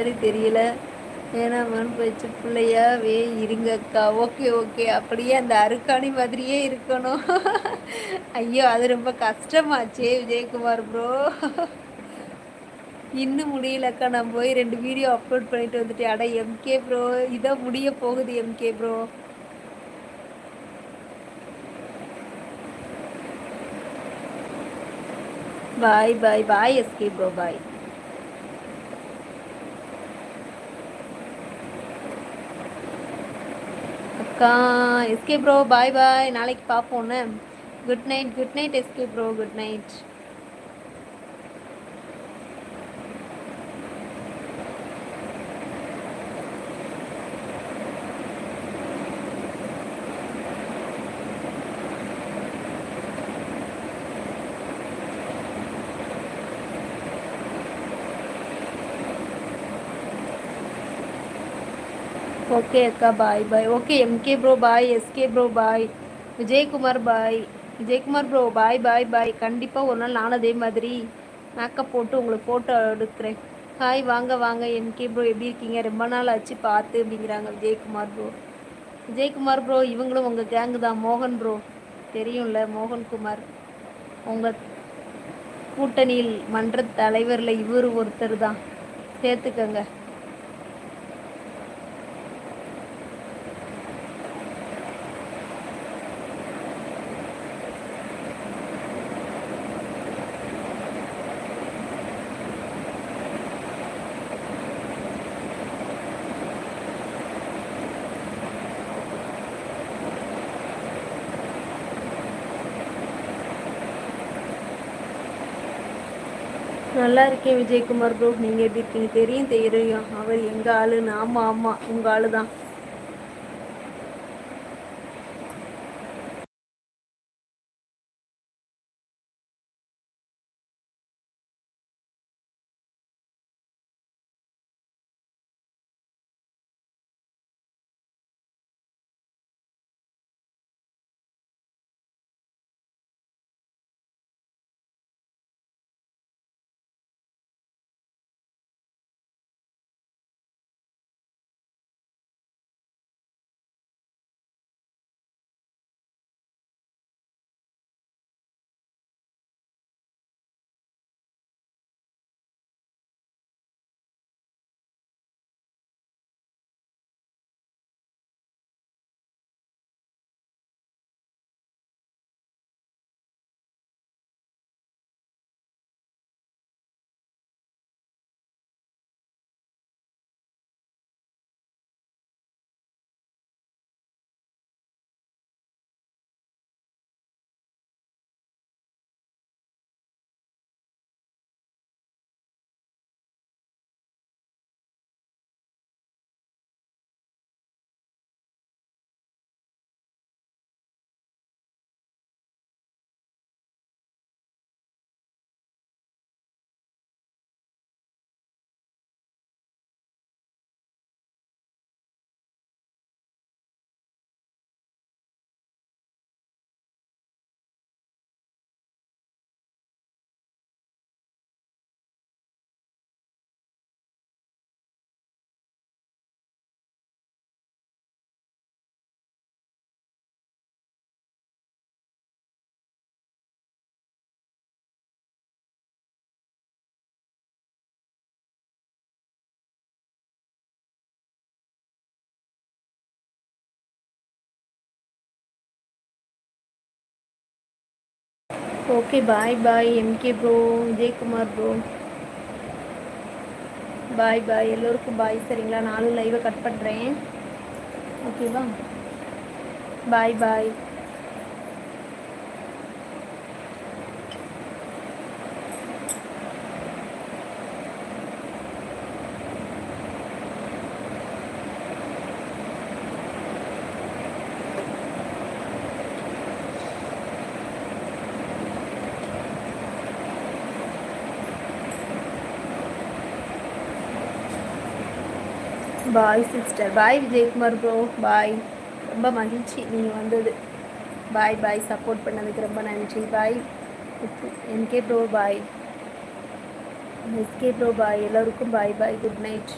பார்த்தனே தெரியல. வேணாமான்னு போயிடுச்சு பிள்ளையாவே இருங்கக்கா. Okay okay. அப்படியே அந்த அருக்காணி மாதிரியே இருக்கணும். ஐயோ அது ரொம்ப கஷ்டமாச்சே விஜயகுமார் ப்ரோ இன்னும் முடியலக்கா. நான் போய் ரெண்டு வீடியோ அப்லோட் பண்ணிட்டு வந்துட்டேன். அட எம்கே ப்ரோ இதான் முடிய போகுது MK bro bye bye bye SK bro bye அக்கா எஸ்கே ப்ரோ பாய் பாய் நாளைக்கு பார்ப்போன்னு good night good night SK bro good night okay அக்கா bye bye okay MK bro bye SK bro bye Vijayakumar bye Vijayakumar bro bye bye bye கண்டிப்பாக ஒரு நாள் நானும் அதே மாதிரி makeup போட்டு உங்களுக்கு ஃபோட்டோ எடுக்கிறேன். ஹாய் வாங்க வாங்க. எம்கே ப்ரோ எப்படி இருக்கீங்க? ரொம்ப நாள் ஆச்சு பார்த்து அப்படிங்கிறாங்க விஜயகுமார் ப்ரோ விஜயகுமார் ப்ரோ இவங்களும் உங்கள் கேங்கு தான். மோகன் ப்ரோ தெரியும்ல மோகன்குமார் உங்கள் கூட்டணியில் மன்ற தலைவரில் இவர் ஒருத்தர் தான். சேர்த்துக்கங்க. நல்லா இருக்கேன் விஜயகுமார் ப்ரோ. நீங்கள் எப்படி இருக்கீங்க? தெரியும் தெரியும். அவர் எங்கள் ஆளுன்னு ஆமாம் ஆமாம் உங்கள் ஆளு தான் okay bye bye MK bro Vijayakumar bro bye bye எல்லோருக்கும் பாய் சரிங்களா? நானும் லைவை கட் பண்ணுறேன் ஓகேவா bye bye bye sister bye Vijayakumar bro bye ரொம்ப மகிழ்ச்சி நீங்கள் வந்தது. பாய் பாய் சப்போர்ட் பண்ணதுக்கு ரொம்ப நன்றி. Bye NK bro bye SK bro bye எல்லோருக்கும் பாய் பாய் குட் நைட்